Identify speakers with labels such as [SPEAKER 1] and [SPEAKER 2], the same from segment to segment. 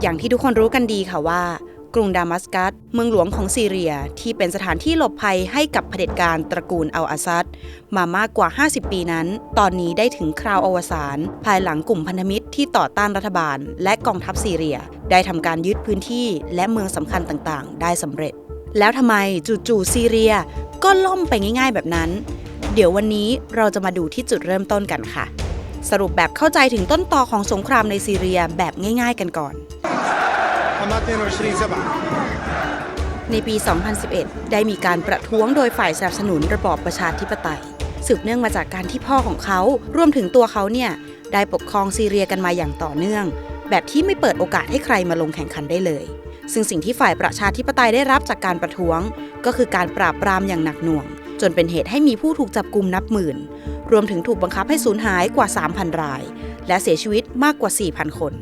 [SPEAKER 1] อย่างที่ทุกคนรู้กันดีค่ะว่า กรุงดามัสกัส เมืองหลวงของซีเรียที่เป็นสถานที่หลบภัยให้กับเผด็จการตระกูลอัลอาซัดมามากกว่า 50 ปีนั้น ตอนนี้ได้ถึงคราวอวสานภายหลังกลุ่มพันธมิตรที่ต่อต้านรัฐบาล และกองทัพซีเรีย ได้ทำการยึดพื้นที่และเมืองสำคัญต่างๆ ได้สำเร็จ แล้วทำไมจู่ๆซีเรียก็ล่มไปง่าย ๆ แบบนั้น เดี๋ยววันนี้เราจะมาดูที่จุดเริ่มต้นกันค่ะสรุปแบบเข้าใจถึงต้นตอของสงครามในซีเรียแบบง่าย ๆ กันก่อน
[SPEAKER 2] ม22 7
[SPEAKER 1] ในปี 2011 ได้มีการประท้วงโดยฝ่ายสนับสนุนระบอบประชาธิปไตย สืบเนื่องมาจากการที่พ่อของเขารวมถึงตัวเขาเนี่ย ได้ปกครองซีเรียกันมาอย่างต่อเนื่อง แบบที่ไม่เปิดโอกาสให้ใครมาลงแข่งขันได้เลย ซึ่งสิ่งที่ฝ่ายประชาธิปไตยได้รับจากการประท้วง ก็คือการปราบปรามอย่างหนักหน่วง จนเป็นเหตุให้มีผู้ถูกจับกลุ่มนับหมื่น รวมถึงถูกบังคับให้สูญหายกว่า 3,000 ราย และเสียชีวิตมากกว่า 4,000 คน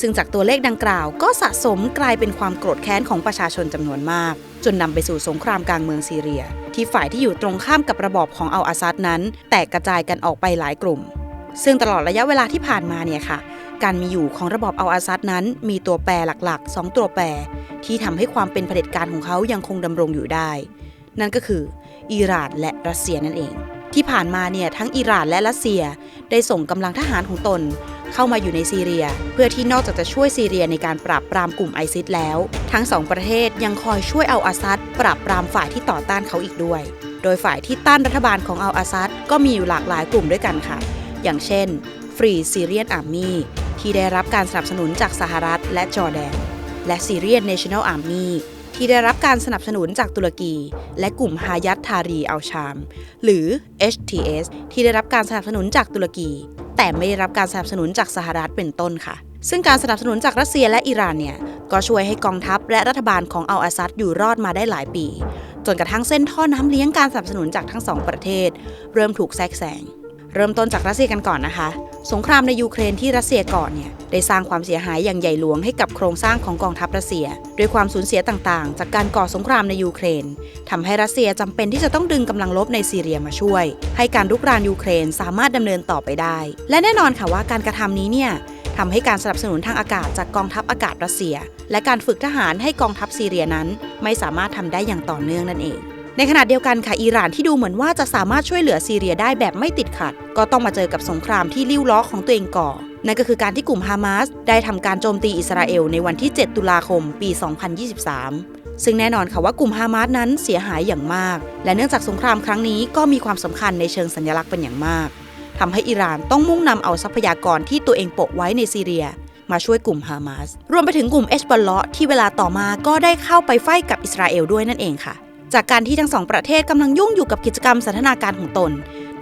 [SPEAKER 1] ซึ่งจากตัวเลขดังกล่าวก็สะสมกลายเป็นความโกรธแค้นของประชาชนจำนวนมาก จนนำไปสู่สงครามกลางเมืองซีเรีย ที่ฝ่ายที่อยู่ตรงข้ามกับระบอบของอัลอาซัดนั้น แตกกระจายกันออกไปหลายกลุ่ม ซึ่งตลอดระยะเวลาที่ผ่านมาเนี่ยค่ะ การมีอยู่ของระบอบอัลอาซัดนั้น มีตัวแปรหลักๆ 2 ตัวแปร ที่ทำให้ความเป็นเผด็จการของเขายังคงดำรงอยู่ได้ นั่นก็คือ อิหร่านและรัสเซียนั่นเอง ที่ผ่านมาเนี่ยทั้งอิหร่านและรัสเซียได้ส่งกำลังทหารของตน เข้ามาอยู่ในซีเรีย เพื่อที่นอกจากจะช่วยซีเรียในการปราบปรามกลุ่มไอซิสแล้ว ทั้งสองประเทศยังคอยช่วยเอาอาซัดปราบปรามฝ่ายที่ต่อต้านเขาอีกด้วย โดยฝ่ายที่ต้านรัฐบาลของเอาอาซัดก็มีอยู่หลากหลายกลุ่มด้วยกันค่ะ อย่างเช่น Free Syrian Army ที่ได้รับการสนับสนุนจากสหรัฐและจอร์แดน และ Syrian National Army ที่ได้รับการสนับสนุนจากตุรกี และกลุ่มฮายัตทารีอัลชาม หรือ HTS ที่ได้รับการสนับสนุนจากตุรกี แต่ไม่ได้รับการสนับสนุนจากสหรัฐเป็นต้นค่ะ ซึ่งการสนับสนุนจากรัสเซียและอิหร่านเนี่ยก็ช่วยให้กองทัพและรัฐบาลของอัลอาซัดอยู่รอดมาได้หลายปี จนกระทั่งเส้นท่อน้ำเลี้ยงการสนับสนุนจากทั้งสองประเทศ เริ่มถูกแทรกแซง เริ่มต้นจากรัสเซียกันก่อนนะคะ สงครามในยูเครนที่รัสเซียก่อนเนี่ยได้สร้างความเสียหายอย่างใหญ่หลวงให้กับโครงสร้างของกองทัพรัสเซีย ด้วยความสูญเสียต่างๆ จากการก่อสงครามในยูเครนทำให้รัสเซียจำเป็นที่จะต้องดึงกำลังลบในซีเรียมาช่วย ให้การรุกรานยูเครนสามารถดำเนินต่อไปได้ และแน่นอนค่ะว่าการกระทำนี้เนี่ยทำให้การสนับสนุนทางอากาศจากกองทัพอากาศรัสเซีย และการฝึกทหารให้กองทัพซีเรียนั้น ไม่สามารถทำได้อย่างต่อเนื่องนั่นเอง ในขณะเดียวกันค่ะอิหร่านที่ดูเหมือนว่าจะสามารถช่วยเหลือซีเรียได้แบบไม่ติดขัด ก็ต้องมาเจอกับสงครามที่ลิ้วล้อของตัวเองก่อ นั่นก็คือการที่กลุ่มฮามาสได้ทำการโจมตีอิสราเอลในวันที่ 7 ตุลาคม ปี 2023ซึ่งแน่นอนค่ะว่ากลุ่มฮามาสนั้นเสียหายอย่างมาก และเนื่องจากสงครามครั้งนี้ก็มีความสำคัญในเชิงสัญลักษณ์เป็นอย่างมากทำให้อิหร่านต้องมุ่งนำเอาทรัพยากรที่ตัวเองโปะไว้ในซีเรีย มาช่วยกลุ่มฮามาส รวมไปถึงกลุ่มเอชบอลเลาะที่เวลาต่อมาก็ได้เข้าไปไฟกับอิสราเอลด้วยนั่นเองค่ะ จากการที่ทั้งสองประเทศกำลังยุ่งอยู่กับกิจกรรมสันทนาการของตน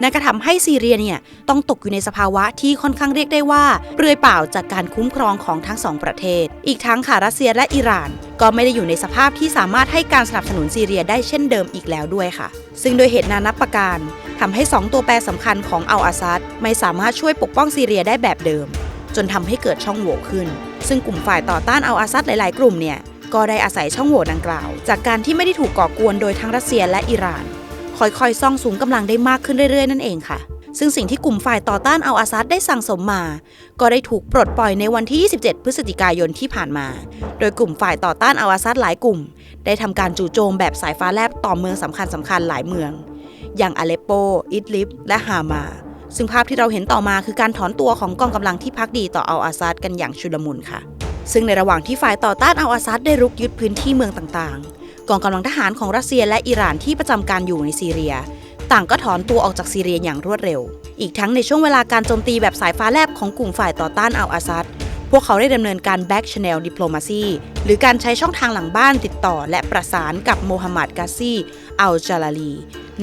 [SPEAKER 1] นั่นก็ทำให้ซีเรียเนี่ยต้องตกอยู่ในสภาวะที่ค่อนข้างเรียกได้ว่าเปลือยเปล่าจากการคุ้มครองของทั้งสองประเทศ อีกทั้งค่ะรัสเซียและอิหร่าน ก็ไม่ได้อยู่ในสภาพที่สามารถให้การสนับสนุนซีเรียได้เช่นเดิมอีกแล้วด้วยค่ะ ซึ่งโดยเหตุนานับประการทำให้สองตัวแปรสำคัญของอัลอาซัดไม่สามารถช่วยปกป้องซีเรียได้แบบเดิม จนทำให้เกิดช่องโหว่ขึ้น ซึ่งกลุ่มฝ่ายต่อต้านอัลอาซัดหลาย ๆ กลุ่มเนี่ย ก็ได้อาศัยช่องโหว่ดังกล่าว จากการที่ไม่ได้ถูกก่อกวนโดยทั้งรัสเซียและอิหร่าน ค่อยๆ ซ่องสูงกำลังได้มากขึ้นเรื่อยๆ นั่นเองค่ะ ซึ่งสิ่งที่กลุ่มฝ่ายต่อต้านอัลอาซัดได้สั่งสมมา ก็ได้ถูกปลดปล่อยในวันที่ 27 พฤศจิกายนที่ผ่านมา โดยกลุ่มฝ่ายต่อต้านอัลอาซัดหลายกลุ่ม ได้ทำการจู่โจมแบบสายฟ้าแลบต่อเมืองสำคัญสำคัญหลายเมือง อย่างอเลปโป อิดลิบ และฮามาซึ่งภาพที่เราเห็นต่อมาคือการถอนตัวของกองกำลังที่พักดีต่ออัลอาซัดกันอย่างชุลมุนค่ะ ซึ่งในระหว่างที่ฝ่ายต่อต้านอัลอาซัดได้รุกยึดพื้นที่เมืองต่างๆ กองกำลังทหารของรัสเซียและอิหร่านที่ประจำการอยู่ในซีเรีย ต่างก็ถอนตัวออกจากซีเรียอย่างรวดเร็ว อีกทั้งในช่วงเวลาการโจมตีแบบสายฟ้าแลบของกลุ่มฝ่ายต่อต้านอัลอาซัดพวกเขาได้ดำเนินการ back channel diplomacy หรือการใช้ช่องทางหลังบ้านติดต่อและประสานกับโมฮัมหมัดกาซีอัลจาลาลี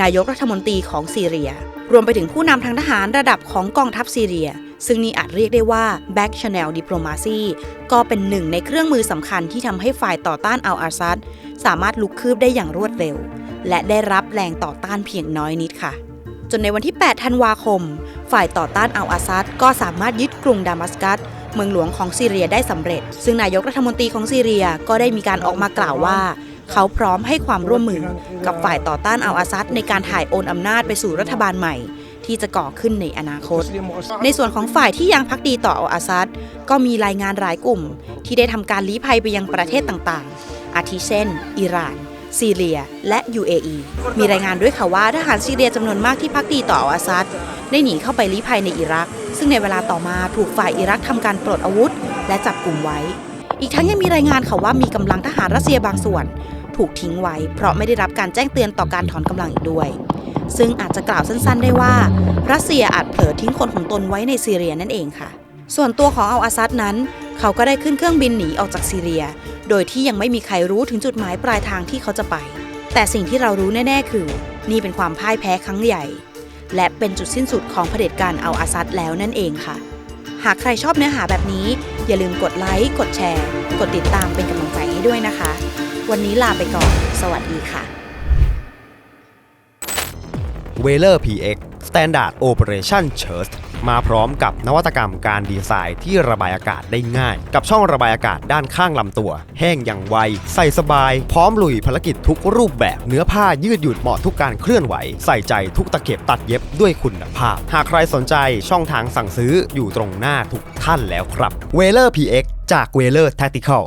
[SPEAKER 1] นายกรัฐมนตรีของซีเรีย รวมไปถึงผู้นำทางทหารระดับของกองทัพซีเรีย ซึ่งนี่อาจเรียกได้ว่า back channel diplomacy ก็เป็นหนึ่งในเครื่องมือสำคัญที่ทำให้ฝ่ายต่อต้านอัลอาซัดสามารถลุกคืบได้อย่างรวดเร็ว และได้รับแรงต่อต้านเพียงน้อยนิดค่ะ จนในวันที่ 8 ธันวาคม ฝ่ายต่อต้านอัลอาซัดก็สามารถยึดกรุงดามัสกัสเมืองหลวงของซีเรียได้สำเร็จ ซึ่งนายกรัฐมนตรีของซีเรียก็ได้มีการออกมากล่าวว่า เขาพร้อมให้ความร่วมมือกับฝ่ายต่อต้านอัลอาซัดในการถ่ายโอนอำนาจไปสู่รัฐบาลใหม่ ที่จะก่อขึ้นในอนาคต ในส่วนของฝ่ายที่ยังพักดีต่ออัลอาซัดก็มีรายงานหลายกลุ่ม ที่ได้ทำการลี้ภัยไปยังประเทศต่างๆ อาทิเช่น อิหร่านซีเรีย และ UAE มีรายงานด้วยค่ะว่าทหารซีเรียจำนวนมากที่พักดีต่ออัลอาซัดได้หนีเข้าไปลี้ภัยในอิรัก ซึ่งในเวลาต่อมาถูกฝ่ายอิรักทำการปลดอาวุธ และจับกลุ่มไว้ อีกทั้งยังมีรายงานค่ะว่ามีกำลังทหารรัสเซียบางส่วน ถูกทิ้งไว้ เพราะไม่ได้รับการแจ้งเตือนต่อการถอนกำลังอีกด้วย ซึ่งอาจจะกล่าวสั้นๆ ได้ว่า รัสเซียอาจเผลอทิ้งคนของตนไว้ในซีเรียนั่นเองค่ะ ส่วนตัวของอัลอาซัดนั้น เขาก็ได้ขึ้นเครื่องบินหนีออกจากซีเรีย โดยที่ยังไม่มีใครรู้ถึงจุดหมายปลายทางที่เขาจะไป แต่สิ่งที่เรารู้แน่ ๆ คือ นี่เป็นความพ่ายแพ้ครั้งใหญ่ และเป็นจุดสิ้นสุดของเผด็จการอัลอาซัดแล้วนั่นเองค่ะ หากใครชอบเนื้อหาแบบนี้ อย่าลืมกดไลค์กดแชร์ กดติดตามเป็นกำลังใจให้ด้วยนะคะ วันนี้ลาไปก่อน สวัสดีค่ะ
[SPEAKER 3] w e l e r PX Standard Operation Church มาพร้อมกับนวัตกรรมการดีไซน์ที่ระบายอากาศได้ง่าย กับช่องระบายอากาศด้านข้างลำตัว แห้งอย่างไว ใส่สบาย พร้อมลุยภารกิจทุกรูปแบบเนื้อผ้ายืดหยุ่นเหมาะทุกการเคลื่อนไหว ใส่ใจทุกตะเข็บตัดเย็บด้วยคุณภาพ หากใครสนใจช่องทางสั่งซื้ออยู่ตรงหน้าทุกท่านแล้วครับ w e l e r PX จาก w e l e r Tactical